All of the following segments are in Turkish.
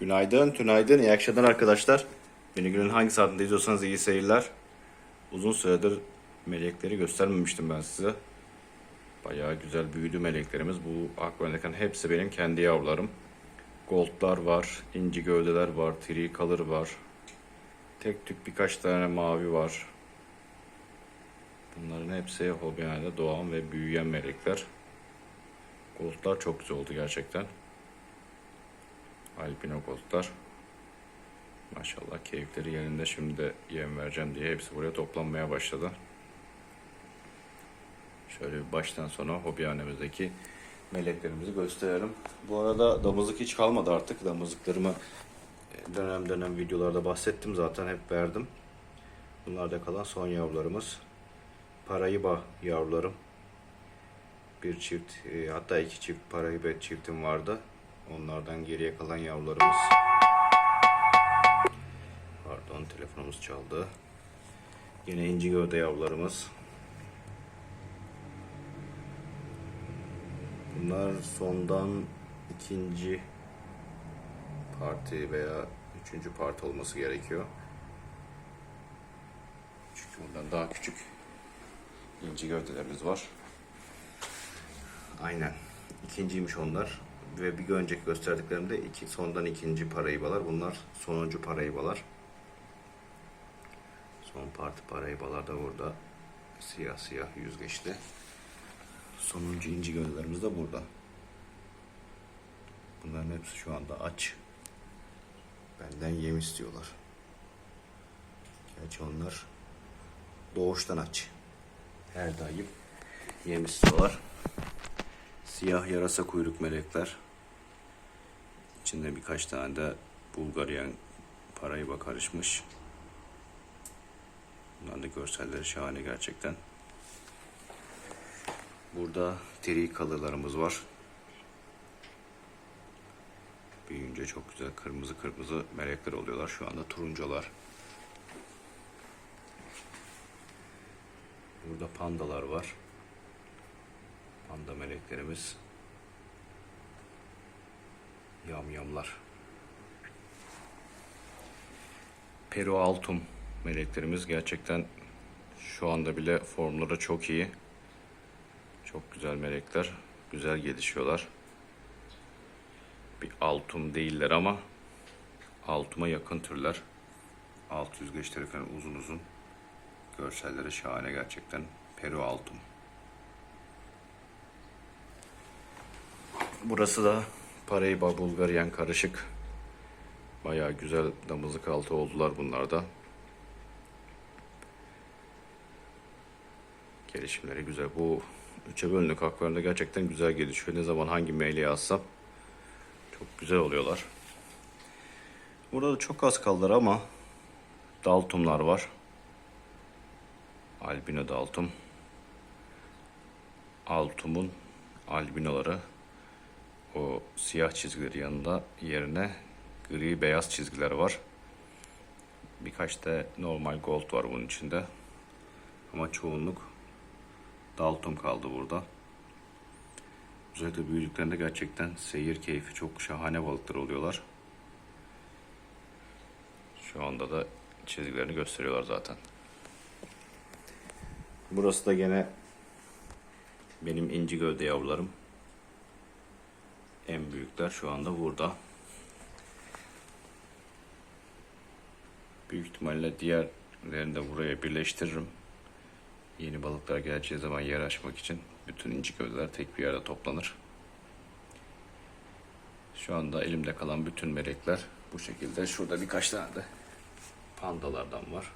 Günaydın, tünaydın, iyi akşamlar arkadaşlar. Beni günün hangi saatinde izliyorsanız iyi seyirler. Uzun süredir melekleri göstermemiştim ben size. Bayağı güzel büyüdü meleklerimiz. Bu akvaryumdaki hepsi benim kendi yavrularım. Goldlar var, inci gövdeler var, tricolor var. Tek tük birkaç tane mavi var. Bunların hepsi hobihanede doğan ve büyüyen melekler. Goldlar çok güzel oldu gerçekten. Albino goldlar. Maşallah keyifleri yerinde. Şimdi de yem vereceğim diye hepsi buraya toplanmaya başladı. Şöyle bir baştan sona hobihanemizdeki meleklerimizi gösterelim. Bu arada damızlık hiç kalmadı artık. Damızlıklarımı dönem dönem videolarda bahsettim zaten hep verdim. Bunlar da kalan son yavrularımız. Parayiba yavrularım. Bir çift e, hatta iki çift parayiba çiftim vardı. Onlardan geriye kalan yavrularımız. Pardon telefonumuz çaldı. Yine inci gövde yavrularımız. Bunlar sondan ikinci parti veya üçüncü parti olması gerekiyor. Çünkü bundan daha küçük inci gövdelerimiz var. Aynen. İkinciymiş onlar. Ve bir önceki gösterdiklerimde iki, sondan ikinci parayıbalar. Bunlar sonuncu parayıbalar. Son parti parayıbalar da burada. Siyah siyah yüzgeçli. Sonuncu inci gövdelerimiz de burada. Bunların hepsi şu anda aç. Benden yem istiyorlar. Gerçi onlar doğuştan aç. Her daim yem istiyorlar. Siyah yarasa kuyruk melekler. İçinde birkaç tane de Bulgaryan parayba karışmış. Bunların da görselleri şahane gerçekten. Burada trikalılarımız var. Büyüyünce çok güzel kırmızı kırmızı melekler oluyorlar. Şu anda turuncular. Burada pandalar var. Panda meleklerimiz. Yamyamlar. Peru altum meleklerimiz gerçekten şu anda bile formları çok iyi. Çok güzel melekler. Güzel gelişiyorlar. Bir altum değiller ama altuma yakın türler. Alt yüzgeçleri falan uzun uzun. Görselleri şahane gerçekten. Peru altum. Burası da Parayba Bulgaryan karışık. Bayağı güzel damızlık altı oldular bunlar da. Gelişimleri güzel. Bu üçe bölünük haklarında gerçekten güzel gelişiyor. Ne zaman hangi meyleyi alsam çok güzel oluyorlar. Burada da çok az kaldılar ama daltumlar var. Albino daltum. Altumun albinoları o siyah çizgileri yanında yerine gri beyaz çizgiler var. Birkaç da normal gold var bunun içinde. Ama çoğunluk Dalton kaldı burada. Özellikle büyüdüklerinde gerçekten seyir keyfi çok şahane balıklar oluyorlar. Şu anda da çizgilerini gösteriyorlar zaten. Burası da gene benim inci gövde yavrularım. Büyükler şu anda burada. Büyük ihtimalle diğerlerini de buraya birleştiririm. Yeni balıklar geleceği zaman yer açmak için bütün inci gövdeler tek bir yerde toplanır. Şu anda elimde kalan bütün melekler bu şekilde. Şurada birkaç tane de pandalardan var.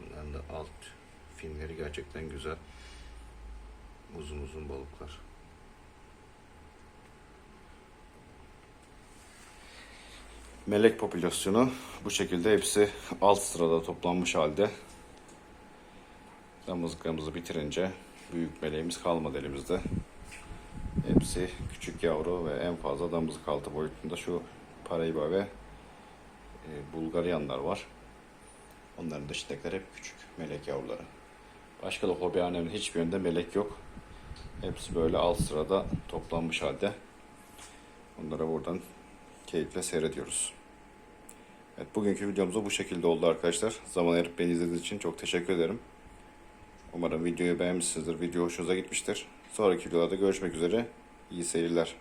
Bunların da alt filmleri gerçekten güzel. Uzun uzun balıklar. Melek popülasyonu bu şekilde hepsi alt sırada toplanmış halde. Damızlıklarımızı bitirince büyük meleğimiz kalmadı elimizde. Hepsi küçük yavru ve en fazla damızlık altı boyutunda şu Parayba ve e, Bulgaryanlar var. Onların dışındakiler hep küçük melek yavruları. Başka da hobihanemin hiçbir yönde melek yok. Hepsi böyle alt sırada toplanmış halde. Onlara buradan keyifle seyrediyoruz. Evet, bugünkü videomuz bu şekilde oldu arkadaşlar. Zaman ayırıp beni izlediğiniz için çok teşekkür ederim. Umarım videoyu beğenmişsinizdir. Video hoşunuza gitmiştir. Sonraki videolarda görüşmek üzere. İyi seyirler.